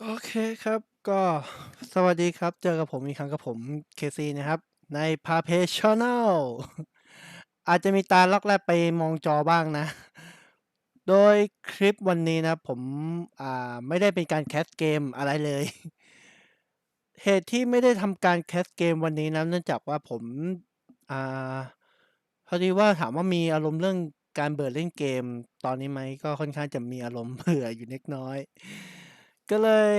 โอเคครับ ก็สวัสดีครับ เจอกับผมอีกครั้งกับผม KC นะครับ ใน p a p e Channel อาจจะมีตาล็อกแรกไปมองจอบ้างนะ โดยคลิปวันนี้นะผมอ่าไม่ได้เป็นการแคสเกมอะไรเลย เหตุที่ไม่ได้ทำการแคสเกมวันนี้นะเนื่องจากว่าผมอ่าพอดีว่าถามว่ามีอารมณ์เรื่องการเบื่อเล่นเกม ตอนนี้ไหมก็ค่อนข้างจะมีอารมณ์เบื่ออยู่เล็กน้อย ก็เลย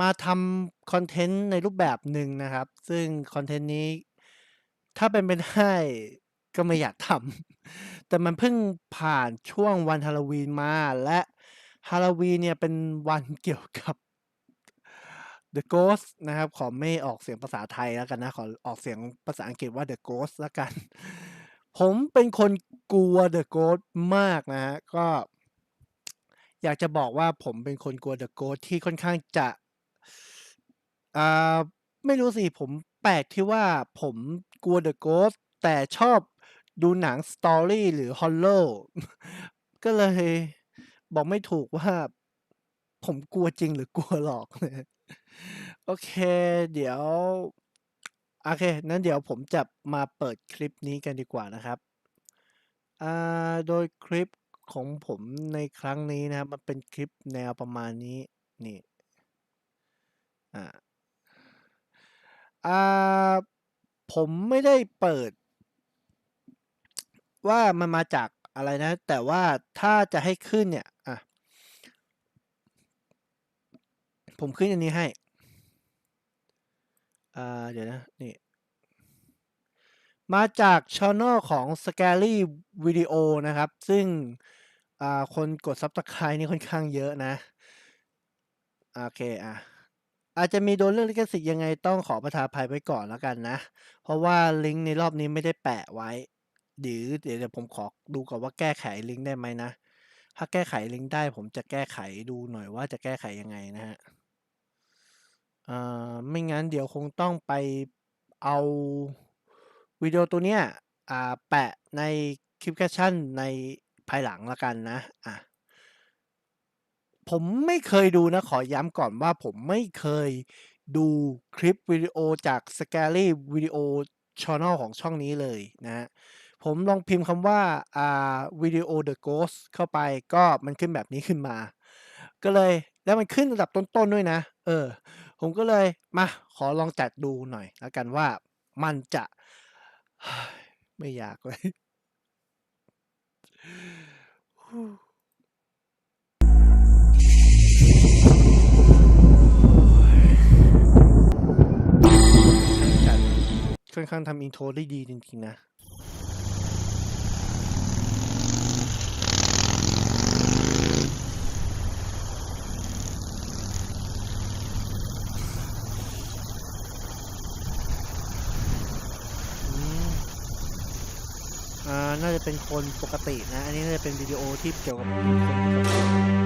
มาทำคอนเทนต์ในรูปแบบหนึ่งนะครับ ซึ่งคอนเทนต์นี้ ถ้าเป็นไปได้ก็ไม่อยากทำ แต่มันเพิ่งผ่านช่วงวันฮาโลวีนมา และฮาโลวีนเนี่ยเป็นวันเกี่ยวกับ The Ghost นะครับ ขอไม่ออกเสียงภาษาไทยแล้วกันนะ ขอออกเสียงภาษาอังกฤษว่า The Ghost แล้วกัน ผมเป็นคนกลัว The Ghost มากนะฮะ ก็ อยากจะบอกว่าผมเป็นคนกลัว The Ghost ที่ค่อนข้างจะ อ่า ไม่รู้สิ ผมแปลกที่ว่าผมกลัว The Ghost แต่ชอบดูหนัง Story หรือ Horror ก็เลยบอกไม่ถูกว่าผมกลัวจริงหรือกลัวหลอก โอเค เดี๋ยว โอเคงั้นเดี๋ยวผมจะมาเปิดคลิปนี้กันดีกว่านะครับ อ่า โดยคลิป ของผมในครั้งนี้นะครับ มันเป็นคลิปแนวประมาณนี้ นี่ อ่าอ่าผมไม่ได้เปิด ว่ามันมาจากอะไรนะ แต่ว่าถ้าจะให้ขึ้นเนี่ย อะ ผมขึ้นอันนี้ให้ อ่า เดี๋ยวนะ นี่ มาจากช่องของ Scary Video นะครับ ซึ่งคนกด Subscribe นี่ค่อนข้างเยอะนะ โอเคอะอาจจะมีโดนเรื่องลิขสิทธิ์ยังไงต้องขอประทานภัยไว้ก่อนแล้วกันนะ เพราะว่าลิงก์ในรอบนี้ไม่ได้แปะไว้ หรือเดี๋ยวผมขอดูก่อนว่าแก้ไขลิงก์ได้ไหมนะ ถ้าแก้ไขลิงก์ได้ผมจะแก้ไขดูหน่อยว่าจะแก้ไขยังไงนะฮะไม่งั้นเดี๋ยวคงต้องไปเอา วิดีโอตัวเนี้ยอ่าแปะในคลิปแคปชั่นในภายหลังล้วกันนะอะผมไม่เคยดูนะ ขอย้ำก่อนว่าผมไม่เคยดูคลิปวิดีโอจาก Scary Video Channel ของช่องนี้เลยนะฮะผมลองพิมพ์คำว่าอ่าวิดีโอ The Ghost เข้าไปก็มันขึ้นแบบนี้ขึ้นมา ก็เลยแล้วมันขึ้นระดับต้นๆด้วยนะ เออ ผมก็เลยมาขอลองจัดดูหน่อยแล้วกันว่ามันจะ ไม่อยากเลยจัดค่อนข้างทำอินโทรได้ดีจริงๆนะ น่าจะเป็นคนปกตินะ อันนี้น่าจะเป็นวิดีโอที่เกี่ยวกับ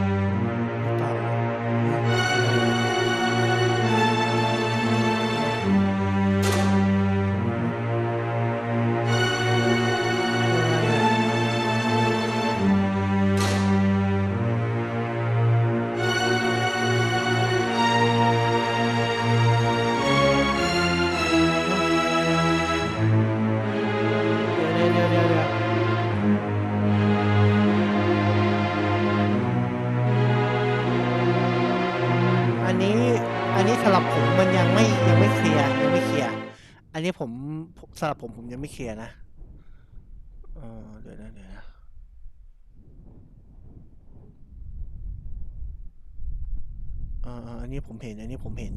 สำหรับผมผมยังไม่เคลียร์นะเออเดี๋ยวนะเดี๋ยวนะอ่าอันนี้ผมเห็น อันนี้ผมเห็น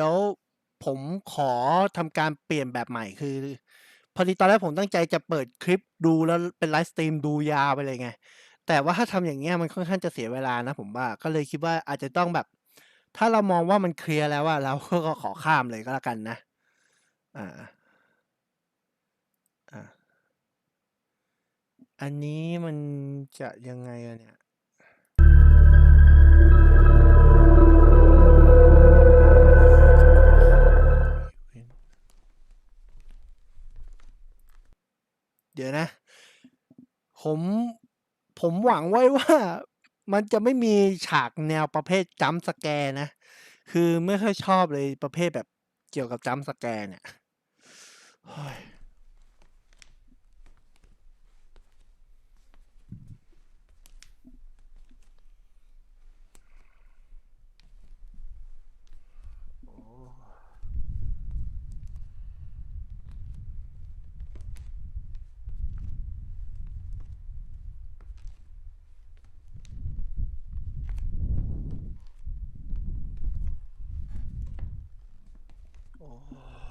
ดี๋ยวผมขอทำการเปลี่ยนแบบใหม่คือ พอดีตอนแรกผมตั้งใจจะเปิดคลิปดูแล้วเป็นไลฟ์สตรีมดูยาวไปเลยไง แต่ว่าถ้าทำอย่างเงี้ยมันค่อนข้างจะเสียเวลานะผมว่าก็เลยคิดว่าอาจจะต้องแบบ ถ้าเรามองว่ามันเคลียร์แล้วอะเราก็ขอข้ามเลยก็แล้วกันนะ อ่า อ่า อันนี้มันจะยังไงอะเนี่ย ผมหวังไว้ว่ามันจะไม่มีฉากแนวประเภทจัมป์สแกร์นะ คือไม่ค่อยชอบเลยประเภทแบบเกี่ยวกับจัมป์สแกร์เนี่ย โ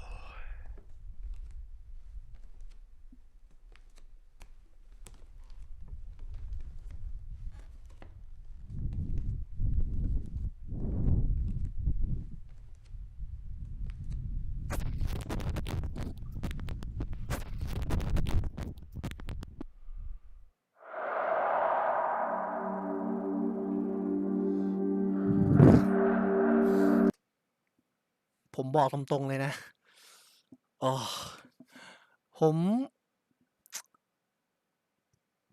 บอกตรงๆเลยนะโอ้ผม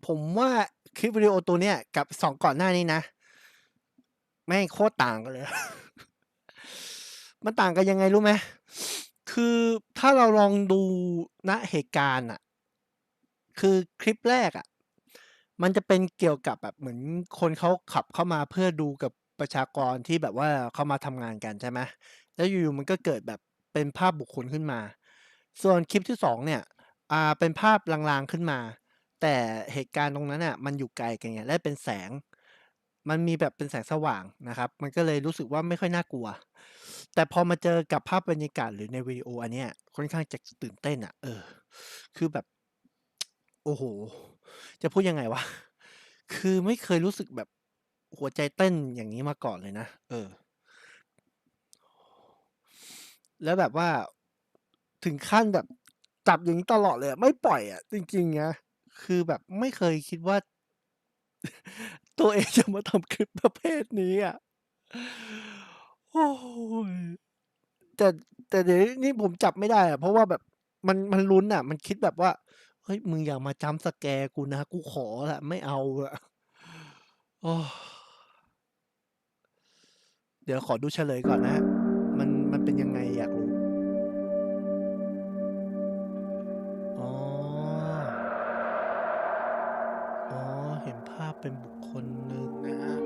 ผมว่าคลิปวิดีโอตัวเนี้ยกับสองก่อนหน้านี้นะ แม่งโคตรต่างกันเลย มันต่างกันยังไงรู้ไหมคือถ้าเราลองดูณเหตุการณ์อะคือคลิปแรกอะมันจะเป็นเกี่ยวกับแบบเหมือนคนเขาขับเข้ามาเพื่อดูกับประชากรที่แบบว่าเขามาทำงานกันใช่ไหม แล้วอยู่ๆมันก็เกิดแบบเป็นภาพบุคคลขึ้นมา ส่วนคลิปที่สองเนี่ยอ่าเป็นภาพลางๆขึ้นมา แต่เหตุการณ์ตรงนั้นน่ะมันอยู่ไกลกันไงและเป็นแสง มันมีแบบเป็นแสงสว่างนะครับ มันก็เลยรู้สึกว่าไม่ค่อยน่ากลัว แต่พอมาเจอกับภาพบรรยากาศหรือในวิดีโออันเนี้ยค่อนข้างจะตื่นเต้นอะ เออ คือแบบ โอ้โห จะพูดยังไงวะ คือไม่เคยรู้สึกแบบหัวใจเต้นอย่างนี้มาก่อนเลยนะ เออ แล้วแบบว่าถึงขั้นแบบจับอย่างนี้ตลอดเลยอะไม่ปล่อยอะ จริงๆนะคือแบบไม่เคยคิดว่า ตัวเองจะมาทำคลิปประเภทนี้อะโอ้ยแต่แต่เดี๋ยวนี้ผมจับไม่ได้อะเพราะว่าแบบมันมันลุ้นอะ มันคิดแบบว่า เฮ้ยมึงอย่ามาจัมป์สแกร์กูนะกูขอละไม่เอาละโอ้เดี๋ยวขอดูเฉลยก่อนนะมันมันเป็นยังไงาพเป็นบุคคลหนึ่งนะฮะ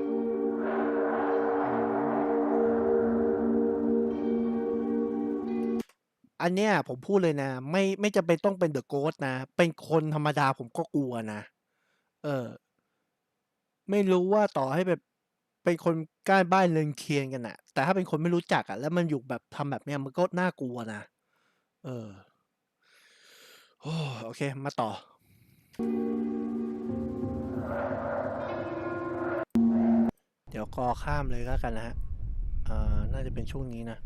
อันเนี้ยผมพูดเลยนะ ไม่ไม่จำเป็นต้องเป็นเดอะโก t นะ เป็นคนธรรมดาผมก็กลัวนะ เออ ไม่รู้ว่าต่อให้แบบเป็นคนใกล้บ้านเรือนเคียงกันน่ะแต่ถ้าเป็นคนไม่รู้จักอะแล้วมันอยู่แบบทำแบบเนี้ยมันก็น่ากลัวนะ เออโอเค มาต่อ เดี๋ยวกอข้ามเลยก็แล้วกันนะฮะอ่าน่าจะเป็นช่วงนี้นะ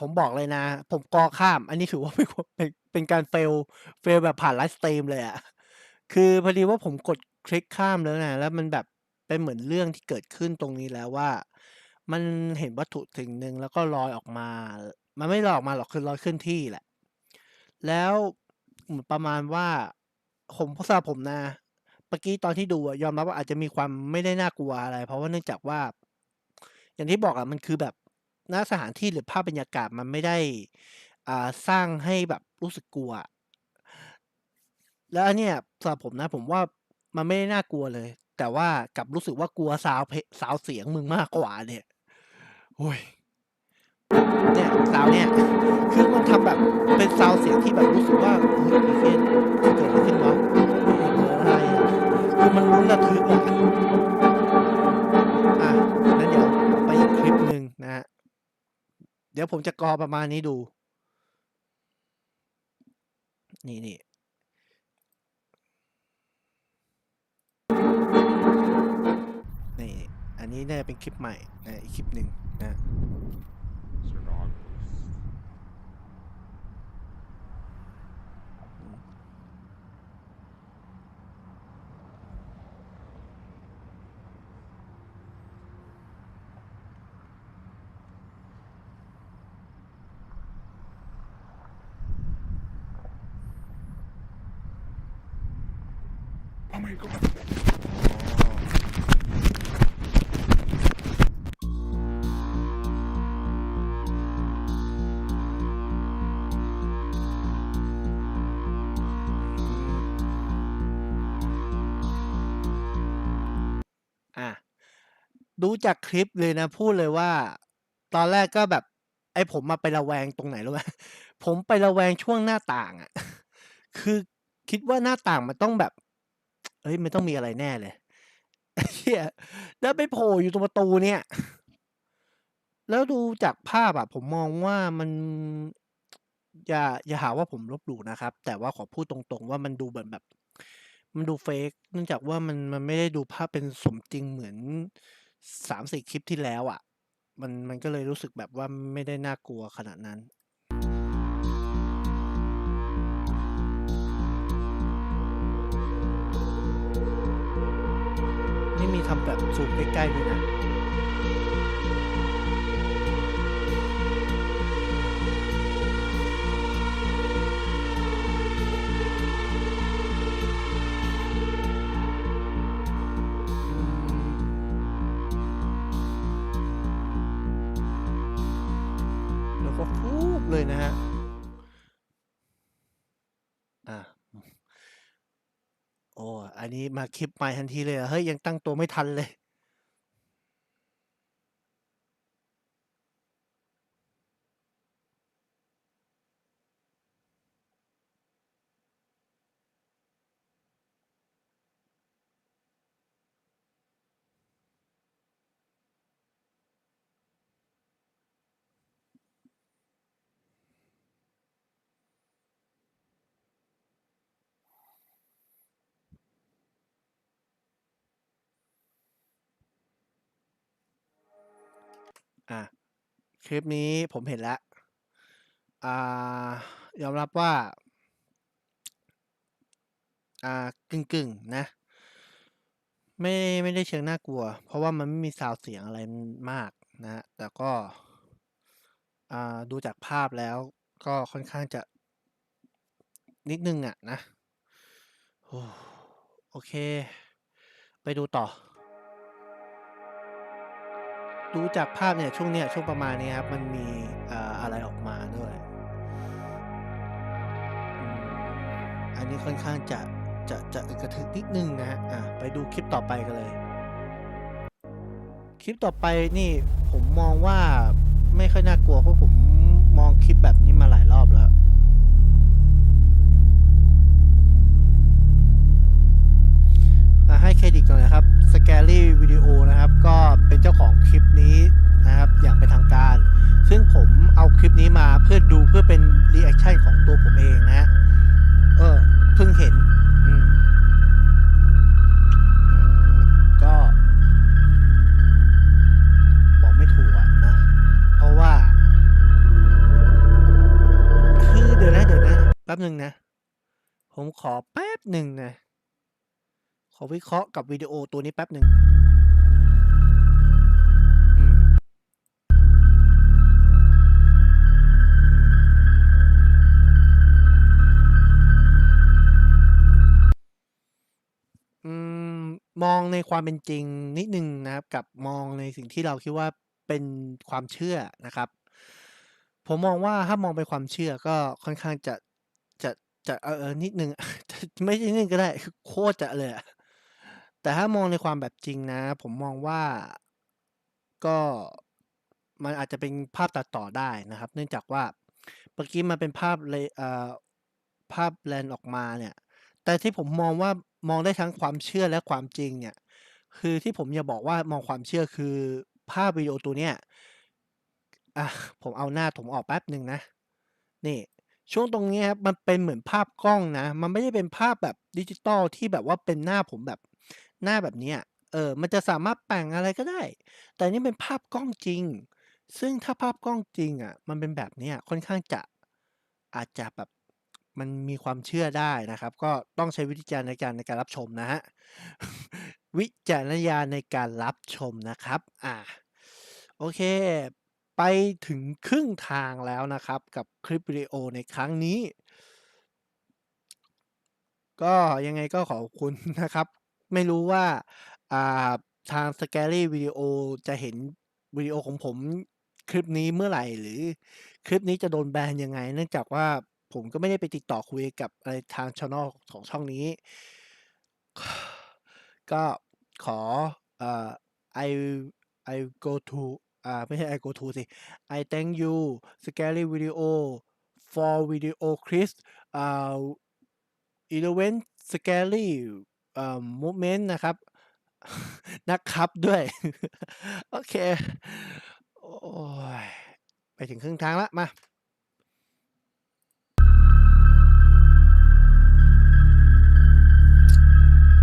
ผมบอกเลยนะ ผมกอข้าม อันนี้ถือว่าเป็นเป็นการเฟลเฟลแบบผ่านไลฟ์สตรีมเลยอะคือพอดีว่าผมกดคลิกข้ามแล้วนะแล้วมันแบบเป็นเหมือนเรื่องที่เกิดขึ้นตรงนี้แล้วว่า มันเห็นวัตถุสิ่งหนึ่งแล้วก็ลอยออกมา มันไม่ลอยออกมาหรอกคือลอยขึ้นที่แหละ แล้วเหมือนประมาณว่าผมสำหรับผมนะเมื่อกี้ตอนที่ดูยอมรับว่าอาจจะมีความไม่ได้น่ากลัวอะไร เพราะว่าเนื่องจากว่า อย่างที่บอกอะมันคือแบบ ณสถานที่หรือภาพบรรยากาศมันไม่ได้ อ่า สร้างให้แบบรู้สึกกลัว แล้วอันเนี้ยสำหรับผมนะ ผมว่ามันไม่ได้น่ากลัวเลย แต่ว่ากลับรู้สึกว่ากลัวซาวเพซาวเสียงมึงมากกว่าเนี่ยโอ้ยเนี่ยซาวเนี่ยคือมันทำแบบเป็นซาวเสียงที่แบบรู้สึกว่าเฮ้ยเหี้ยเกิดอะไรขึ้นวะเฮ้ยเกิดอะไรคือมันลุ้นระทึกอะอะงั้นเดี๋ยวไปอีกคลิปหนึ่งนะฮะ เดี๋ยวผมจะกรอประมาณนี้ดู นี่นี่นี่ อันนี้น่าจะเป็นคลิปใหม่นะอีกคลิปหนึ่งนะ ดูจากคลิปเลยนะ พูดเลยว่า ตอนแรกก็แบบ ไอ้ผมมาไประแวงตรงไหนรู้ไหมผมไประแวงช่วงหน้าต่างอะคือคิดว่าหน้าต่างมันต้องแบบเฮ้ยมันต้องมีอะไรแน่เลยเหี้ยแล้วไปโผล่อยู่ตรงประตูเนี่ย แล้วดูจากภาพอะผมมองว่ามัน อย่า อย่าหาว่าผมลบหลู่นะครับ แต่ว่าขอพูดตรงๆ ว่ามันดูเหมือนแบบ มันดู fake เนื่องจากว่ามันมันไม่ได้ดูภาพเป็นสมจริงเหมือน สามสี่คลิปที่แล้วอะมันมันก็เลยรู้สึกแบบว่าไม่ได้น่ากลัวขนาดนั้นนี่มีทำแบบซูมใกล้ๆด้วยนะ นี้มาคลิปใหม่ทันทีเลยเหรอ เฮ้ย ยังตั้งตัวไม่ทันเลย อ่าคลิปนี้ผมเห็นแล้ว อ่ายอมรับว่า อ่ากึ่งๆนะ ไม่ไม่ได้เชิงน่ากลัว เพราะว่ามันไม่มีซาวด์เสียงอะไรมากนะ แต่ก็ อ่าดูจากภาพแล้วก็ค่อนข้างจะ นิดนึงอะนะ โอโอเค ไปดูต่อ ดูจากภาพเนี่ยช่วงเนี้ยช่วงประมาณนี้ครับ มันมีอะไรออกมาด้วยอันนี้ค่อนข้างจะจะจะกระทึกนิดนึงนะครับอ่าไปดูคลิปต่อไปกันเลย คลิปต่อไปนี่ผมมองว่าไม่ค่อยน่ากลัวเพราะผมมองคลิปแบบนี้มาหลายรอบแล้ว ให้เครดิตก่อนนะครับ Scary Video นะครับ ก็เป็นเจ้าของคลิปนี้นะครับ อย่างเป็นทางการ ซึ่งผมเอาคลิปนี้มาเพื่อดูเพื่อเป็นรีแอคชั่นของตัวผมเองนะเออเพิ่งเห็นก็บอกไม่ถูกอะนะ เพราะว่า คือเดี๋ยวนะเดี๋ยวนะแป๊บหนึ่งนะ ผมขอแป๊บหนึ่งนะ ขอวิเคราะห์กับวิดีโอตัวนี้แป๊บหนึ่งอืมอืมองในความเป็นจริงนิดหนึ่งนะครับ กับมองในสิ่งที่เราคิดว่าเป็นความเชื่อนะครับ ผมมองว่าถ้ามองเป็นความเชื่อก็ค่อนข้างจะจะจะเออนิดนึง ไม่ใช่นิดนึงก็ได้คือโคตรจะเลยอะ แต่ถ้ามองในความแบบจริงนะ ผมมองว่าก็มันอาจจะเป็นภาพตัดต่อได้นะครับ เนื่องจากว่าเมื่อกี้มันเป็นภาพเลยเอ่อภาพแลนออกมาเนี่ย แต่ที่ผมมองว่ามองได้ทั้งความเชื่อและความจริงเนี่ย คือที่ผมจะบอกว่ามองความเชื่อคือภาพวิดีโอตัวเนี้ยอะผมเอาหน้าผมออกแป๊บหนึ่งนะ นี่ ช่วงตรงนี้ครับมันเป็นเหมือนภาพกล้องนะ มันไม่ได้เป็นภาพแบบดิจิตอลที่แบบว่าเป็นหน้าผมแบบ หน้าแบบนี้เออมันจะสามารถแปลงอะไรก็ได้ แต่นี่เป็นภาพกล้องจริง ซึ่งถ้าภาพกล้องจริงอะมันเป็นแบบนี้ค่อนข้างจะอาจจะแบบมันมีความเชื่อได้นะครับ ก็ต้องใช้วิจารณญาณในการรับชมนะฮะวิจารณญาณในการรับชมนะครับอ่าโอเค ไปถึงครึ่งทางแล้วนะครับ กับคลิปวิดีโอในครั้งนี้ ก็ยังไงก็ขอบคุณนะครับ ไม่รู้ว่าอ่าทาง Scary Video จะเห็นวิดีโอของผมคลิปนี้เมื่อไหร่หรือคลิปนี้จะโดนแบนยังไง เนื่องจากว่าผมก็ไม่ได้ไปติดต่อคุยกับอะไรทาง channel ของช่องนี้ ก็ขอเอ่อ I I go to อ่าไม่ใช่ I go to สิ I thank you Scary Video for video clips อ่า Eleven Scary อ่า Movement นะครับ นะครับด้วย โอเค โอ้ยไปถึงครึ่งทางแล้วมา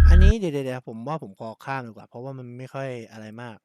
อันนี้เดี๋ยวๆผมว่าผมขอข้ามดีกว่า เพราะว่ามันไม่ค่อยอะไรมาก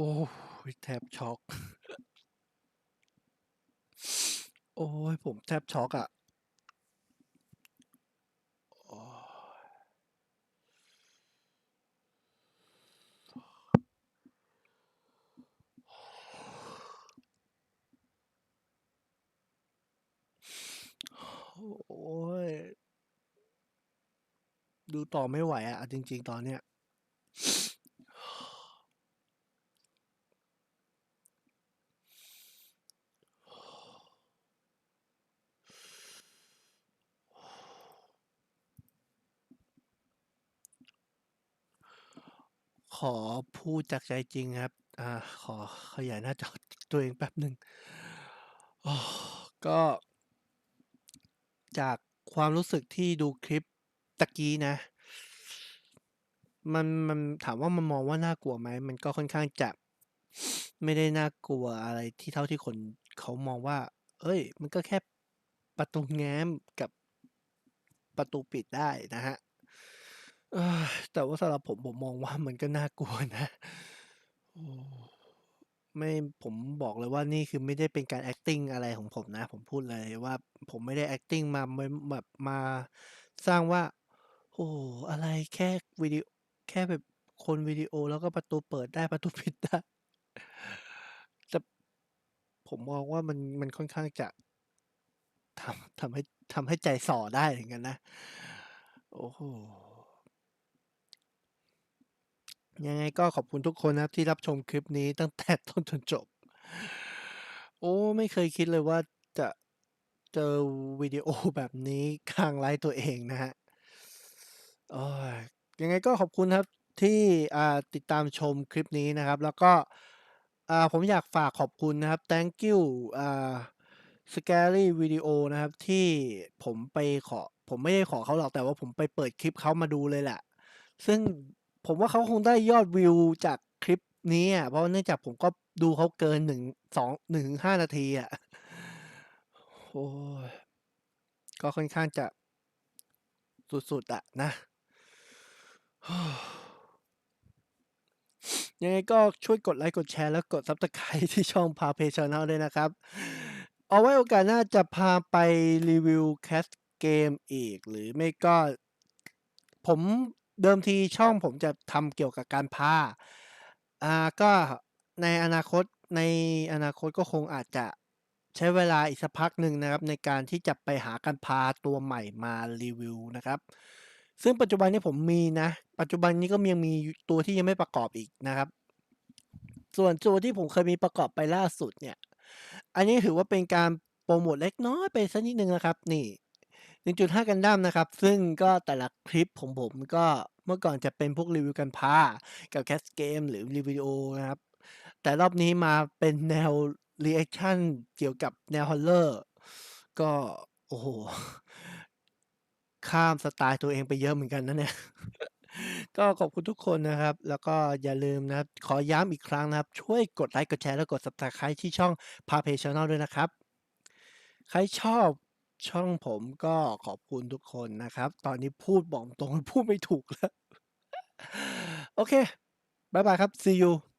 อ้ยแทบช็อก โอ้ยผมแทบช็อกอะโอ้ยโอ้ย ดูต่อไม่ไหวอะเอาจริง ๆ ตอนเนี้ย ขอ พูดจากใจจริงครับ อ่า ขอขยายหน้าจอตัวเองแป๊บหนึ่งอ้อก็ จากความรู้สึกที่ดูคลิปตะกี้นะ มันมันถามว่ามันมองว่าน่ากลัวไหม มันก็ค่อนข้างจะไม่ได้น่ากลัวอะไรที่เท่าที่คนเขามองว่า เอ้ย มันก็แค่ประตูแง้มกับประตูปิดได้นะฮะ เอ้ยแต่ว่าสำหรับผม ผมมองว่ามันก็น่ากลัวนะ โอ้ ไม่ ผมบอกเลยว่า นี่คือไม่ได้เป็นการ acting อะไรของผมนะ ผมพูดเลยว่า ผมไม่ได้ acting มา ม แบบมาสร้างว่า โอ้โฮ อะไร แค่วิดี แค่แบบคนวิดีโอ แล้วก็ประตูเปิดได้ ประตูปิด ได้ แต่ ผมมองว่ามัน มันค่อนข้างจะ ทำ ทำให้ ทำให้ใจส่อได้เหมือนกันนะ โอ้โฮ ยังไงก็ขอบคุณทุกคนนะครับที่รับชมคลิปนี้ตั้งแต่ต้นจนจบ โอ้ ไม่เคยคิดเลยว่าจะเจอวิดีโอแบบนี้กลางไลฟ์ตัวเองนะครับโอ๊ยยังไงก็ขอบคุณครับที่ติดตามชมคลิปนี้นะครับ แล้วก็ผมอยากฝากขอบคุณนะครับ Thank you อ่า Scary Video นะครับที่ผมไปขอ ผมไม่ได้ขอเขาหรอกแต่ว่าผมไปเปิดคลิปเขามาดูเลยแหละ ซึ่ง ผมว่าเขาคงได้ยอดวิวจากคลิปนี้อะเพราะเนื่องจากผมก็ดูเขาเกิน1 2 1-5นาทีอะโอ้ยก็ค่อนข้างจะสุดๆอะนะยังไงก็ช่วยกดไลก์กดแชร์และกด Subscribe ที่ช่อง Pawpays Channel ด้วยนะครับ เอาไว้โอกาสหน้าจะพาไปรีวิว Cast Game อีก หรือไม่ก็ผม เดิมทีช่องผมจะทำเกี่ยวกับการพาอ่าก็ในอนาคตในอนาคตก็คงอาจจะใช้เวลาอีกสักพักหนึ่งนะครับ ในการที่จะไปหาการพาตัวใหม่มารีวิวนะครับ ซึ่งปัจจุบันนี้ผมมีนะ ปัจจุบันนี้ก็ยังมีตัวที่ยังไม่ประกอบอีกนะครับ ส่วนตัวที่ผมเคยมีประกอบไปล่าสุดเนี่ย อันนี้ถือว่าเป็นการโพรโมตเล็กน้อยไปสักนิดหนึ่งนะครับ นี่ 1.5 Gundam นะครับ ซึ่งก็แต่ละคลิปของผมก็เมื่อก่อนจะเป็นพวกรีวิวการพากับ Cast Game หรือรีวิดีโอนะครับ แต่รอบนี้มาเป็นแนวรีแอกชันเกี่ยวกับแนว Horror ก็ โอ้โฮข้ามสไตล์ตัวเองไปเยอะเหมือนกันนะเนี่ยก็ขอบคุณทุกคนนะครับ แล้วก็อย่าลืมนะครับ ขอย้ำอีกครั้งนะครับ ช่วยกดไลก์กดแชร์ และกด Subscribe ที่ช่อง Pawpays Channel ด้วยนะครับ ใครชอบ ช่องผมก็ขอบคุณทุกคนนะครับ ตอนนี้พูดบอกตรงพูดไม่ถูกแล้ว โอเค บ๊ายบายครับ See you